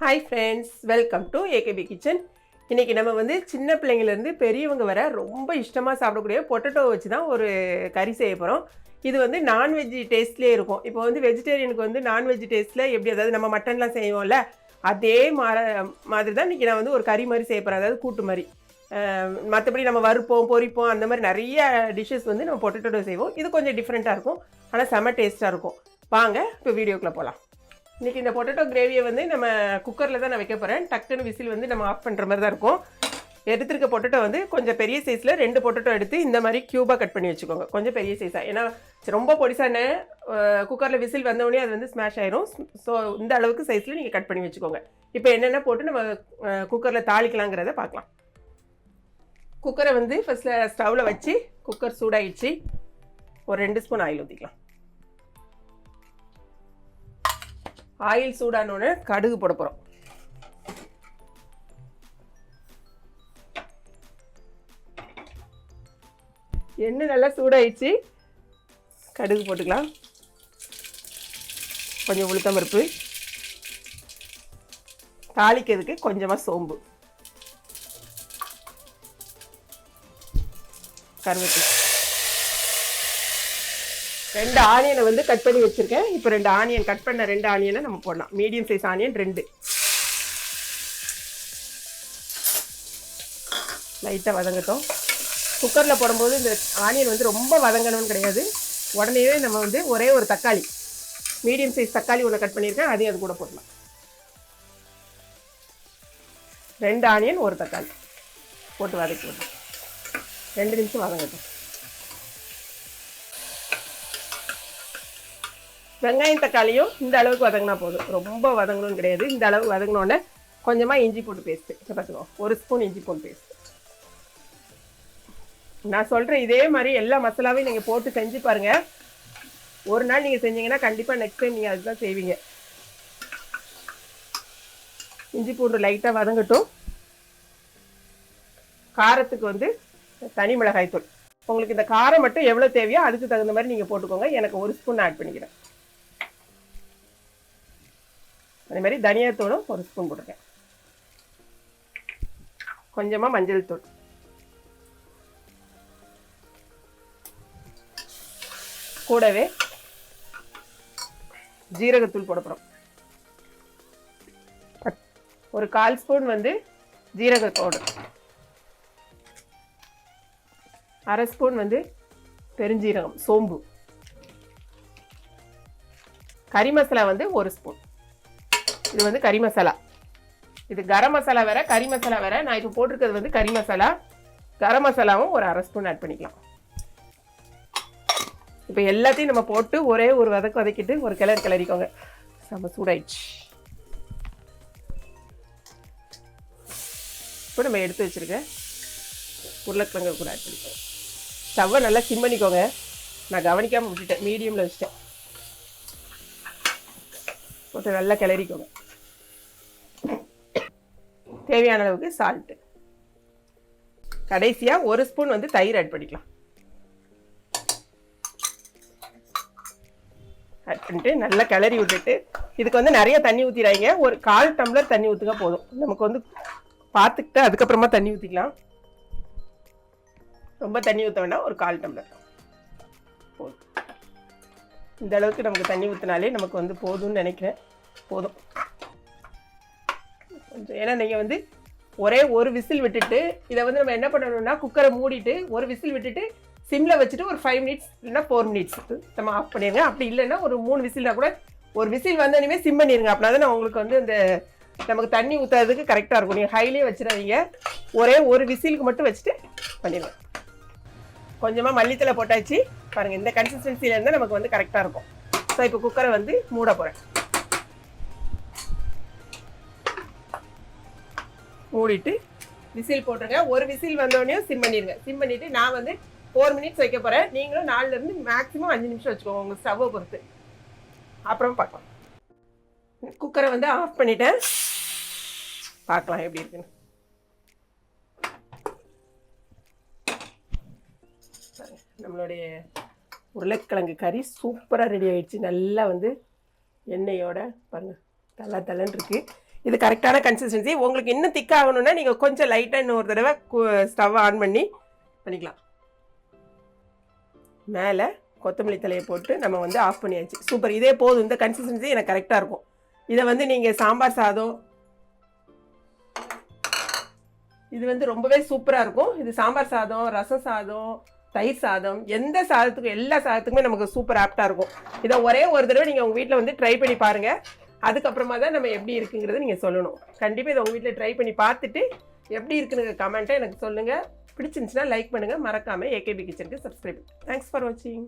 Hi friends welcome to AKP kitchen இன்றைக்கி நம்ம வந்து சின்ன பிள்ளைங்கள்லேருந்து பெரியவங்க வர ரொம்ப இஷ்டமாக சாப்பிடக்கூடிய பொட்டட்டோ வச்சு தான் ஒரு கறி செய்ய போகிறோம் இது வந்து நான்வெஜ் டேஸ்ட்லேயே இருக்கும். இப்போ வந்து வெஜிடேரியனுக்கு வந்து நான்வெஜ் டேஸ்ட்டில் எப்படி அதாவது நம்ம மட்டன்லாம் செய்வோம்ல அதே மாதிரி தான் இன்றைக்கி நான் வந்து ஒரு கறி மாதிரி செய்ய போகிறேன் அதாவது கூட்டு மாதிரி. மற்றபடி நம்ம வறுப்போம் பொரிப்போம் அந்த மாதிரி நிறைய டிஷ்ஷஸ் வந்து நம்ம பொட்டட்டோ செய்வோம். இது கொஞ்சம் டிஃப்ரெண்ட்டாக இருக்கும். ஆனால் செம்ம டேஸ்ட்டாக இருக்கும். வாங்க இப்போ வீடியோக்குள்ளே போகலாம் இன்றைக்கி இந்த பொட்டேட்டோ கிரேவியை வந்து நம்ம குக்கரில் தான் நான் வைக்க போகிறேன் டக்குன்னு விசில் வந்து நம்ம ஆஃப் பண்ணுற மாதிரி தான் இருக்கும். எடுத்திருக்க பொட்டேட்டோ வந்து கொஞ்சம் பெரிய சைஸில் ரெண்டு பொட்டேட்டோ எடுத்து இந்த மாதிரி க்யூபாக கட் பண்ணி வச்சுக்கோங்க. கொஞ்சம் பெரிய சைஸாக ஏன்னா ரொம்ப பொடிசான குக்கரில் விசில் வந்தவொடனே அது வந்து ஸ்மாஷ் ஆயிரும். ஸோ இந்த அளவுக்கு சைஸில் நீங்கள் கட் பண்ணி வச்சுக்கோங்க. இப்போ என்னென்ன போட்டு நம்ம குக்கரில் தாளிக்கலாங்கிறத பார்க்கலாம். குக்கரை வந்து ஃபஸ்ட்டில் ஸ்டவ்வில் வச்சு குக்கர் சூடாயிடுச்சு. ஒரு ரெண்டு ஸ்பூன் ஆயில் ஊற்றிக்கலாம் ஆயில் சூடானோடனே கடுகு போட போகிறோம் எண்ணெய் நல்லா சூடாயிடுச்சு. கடுகு போட்டுக்கலாம். கொஞ்சம் உளுத்தம் பருப்பு. தாளிக்கிறதுக்கு கொஞ்சமாக சோம்பு. கருவேப்பிலை. ரெண்டு ஆனியனை வந்து கட் பண்ணி வச்சுருக்கேன். இப்போ ரெண்டு ஆனியன் கட் பண்ண ரெண்டு ஆனியனை நம்ம போடலாம். மீடியம் சைஸ் ஆனியன் ரெண்டு. லைட்டாக வதங்கட்டும். குக்கரில் போடும்போது இந்த ஆனியன் வந்து ரொம்ப வதங்கணும்னு கிடையாது. உடனேவே நம்ம வந்து ஒரே ஒரு தக்காளி மீடியம் சைஸ் தக்காளி ஒன்று கட் பண்ணியிருக்கேன். அதையும் அது கூட போடலாம். ரெண்டு ஆனியன் ஒரு தக்காளி. போட்டு வதக்கி விடலாம் ரெண்டு நிமிஷம் வதங்கட்டும். வெங்காயம் தக்காளியும் இந்த அளவுக்கு வதங்கினா போதும். ரொம்ப வதங்கணும்னு கிடையாது. இந்த அளவுக்கு வதங்கினோடனே கொஞ்சமாக இஞ்சி போட்டு பேஸ்ட்டு பார்த்துக்கோ ஒரு ஸ்பூன் இஞ்சி போட்டு பேஸ்ட் நான் சொல்கிறேன் இதே மாதிரி எல்லா மசாலாவையும் நீங்கள் போட்டு செஞ்சு பாருங்கள் ஒரு நாள் நீங்கள் செஞ்சீங்கன்னா கண்டிப்பாக நெக்ஸ்ட் டைம் நீங்கள் அதுதான் செய்வீங்க. இஞ்சி பூண்டு லைட்டாக வதங்கட்டும். காரத்துக்கு வந்து தனி மிளகாய் தூள் உங்களுக்கு இந்த காரம் மட்டும் எவ்வளோ தேவையோ அதுக்கு தகுந்த மாதிரி நீங்கள் போட்டுக்கோங்க. எனக்கு ஒரு ஸ்பூன் ஆட் பண்ணிக்கிறேன். அதே மாதிரி தனியாத்தூளும் ஒரு ஸ்பூன் போட்டிருக்கேன். கொஞ்சமாக மஞ்சள் தூள். கூடவே ஜீரகத்தூள் போட போகிறோம் ஒரு கால் ஸ்பூன் வந்து ஜீரக பவுடர். அரை ஸ்பூன் வந்து பெருஞ்சீரகம் சோம்பு. கறி மசாலா வந்து ஒரு ஸ்பூன். இது வந்து கறி மசாலா. இது கரம் மசாலா வேற கறி மசாலா வேற. நான் இப்போ போட்டிருக்கிறது வந்து கறி மசாலா. கரம் மசாலாவும் ஒரு அரை ஸ்பூன் ஆட் பண்ணிக்கலாம். இப்போ எல்லாத்தையும் நம்ம போட்டு ஒரே ஒரு வதக்கு வதக்கிட்டு ஒரு கிளறு கிளறிக்கோங்க. செம்ம சூடாயிடுச்சு. இப்போ நம்ம எடுத்து வச்சுருக்க உருளைக்கிழங்கு கூட ஆட் பண்ணிக்கோங்க ஸ்டவ்வை நல்லா சிம் பண்ணிக்கோங்க. நான் கவனிக்காமல் விட்டுட்டேன். மீடியமில் வச்சுட்டேன். போட்டு நல்லா கிளறிக்கோங்க. தேவையான அளவுக்கு சால்ட்டு கடைசியாக ஒரு ஸ்பூன் வந்து தயிர் ஆட் பண்ணிக்கலாம். ஆட் பண்ணிட்டு நல்லா கிளறி விட்டுட்டு இதுக்கு வந்து நிறைய தண்ணி ஊற்றிடாங்க ஒரு கால் டம்ளர் தண்ணி ஊற்றுக்க போதும். நமக்கு வந்து பார்த்துக்கிட்டு அதுக்கப்புறமா தண்ணி ஊற்றிக்கலாம் ரொம்ப தண்ணி ஊற்ற வேண்டாம். ஒரு கால் டம்ளர். போதும். இந்த அளவுக்கு நமக்கு தண்ணி ஊற்றினாலே நமக்கு வந்து போதும்னு நினைக்கிறேன். போதும். ஏன்னா நீங்கள் வந்து ஒரே ஒரு விசில் விட்டுட்டு இதை வந்து நம்ம என்ன பண்ணணும்னா குக்கரை மூடிட்டு ஒரு விசில் விட்டுட்டு சிம்மில் வச்சுட்டு ஒரு ஃபைவ் மினிட்ஸ் இல்லைன்னா ஃபோர் மினிட்ஸ் நம்ம ஆஃப் பண்ணிடுங்க அப்படி இல்லைன்னா ஒரு மூணு விசில்னா கூட ஒரு விசில் வந்தோடனே சிம் பண்ணிடுங்க அப்படின்னா தான் உங்களுக்கு வந்து அந்த நமக்கு தண்ணி ஊற்றுறதுக்கு கரெக்டாக இருக்கும். நீங்கள் ஹைலேயே வச்சிடாதீங்க. ஒரே ஒரு விசிலுக்கு மட்டும் வச்சுட்டு பண்ணிடுங்க கொஞ்சமாக மல்லித்தலை போட்டாச்சு. பாருங்கள் இந்த கன்சிஸ்டன்சியில் இருந்தால் நமக்கு வந்து கரெக்டாக இருக்கும். ஸோ இப்போ குக்கரை வந்து மூட போகிறேன் மூடிட்டு விசில் போட்டுருங்க. ஒரு விசில் வந்தோடனே சிம் பண்ணிடுங்க. சிம் பண்ணிவிட்டு நான் வந்து ஃபோர் மினிட்ஸ் வைக்க போகிறேன் நீங்களும் நாலுலேருந்து மேக்ஸிமம் அஞ்சு நிமிஷம் வச்சுக்கோங்க உங்கள் ஸ்டவ்வை பொறுத்து. அப்புறம் பார்க்கலாம். குக்கரை வந்து ஆஃப் பண்ணிட்டேன். பார்க்கலாம் எப்படி இருக்குன்னு. நம்மளுடைய உருளைக்கிழங்கு கறி சூப்பராக ரெடி ஆகிடுச்சு நல்லா வந்து எண்ணெயோட பாருங்கள் தலை தலைன்னு இருக்குது இது கரெக்டான கன்சிஸ்டன்சி உங்களுக்கு இன்னும் திக்காகணும்னா நீங்கள் கொஞ்சம் லைட்டாக இன்னொரு தடவை ஸ்டவ் ஆன் பண்ணி பண்ணிக்கலாம். மேலே கொத்தமல்லி தலையை போட்டு நம்ம வந்து ஆஃப் பண்ணியாச்சு. சூப்பர் இதே போதும். இந்த கன்சிஸ்டன்சி எனக்கு கரெக்டாக இருக்கும். இதை வந்து நீங்கள் சாம்பார் சாதம் இது வந்து ரொம்பவே சூப்பராக இருக்கும். இது சாம்பார் சாதம் ரசம் சாதம் தயிர் சாதம் எந்த சாதத்துக்கும் எல்லா சாதத்துக்குமே நமக்கு சூப்பர் ஆப்டாக இருக்கும். இதை ஒரே ஒரு தடவை நீங்கள் உங்கள் வீட்டில் வந்து ட்ரை பண்ணி பாருங்கள் அதுக்கப்புறமா தான் நம்ம எப்படி இருக்குங்கிறத நீங்கள் சொல்லணும். கண்டிப்பாக இதை உங்கள் வீட்டில் ட்ரை பண்ணி பார்த்துட்டு எப்படி இருக்குன்னு கமெண்ட்டை எனக்கு சொல்லுங்கள் பிடிச்சிருந்துச்சுன்னா லைக் பண்ணுங்கள் மறக்காமல் ஏகேபி கிச்சனுக்கு சப்ஸ்கிரைப் தேங்க்ஸ் ஃபார் வாட்சிங்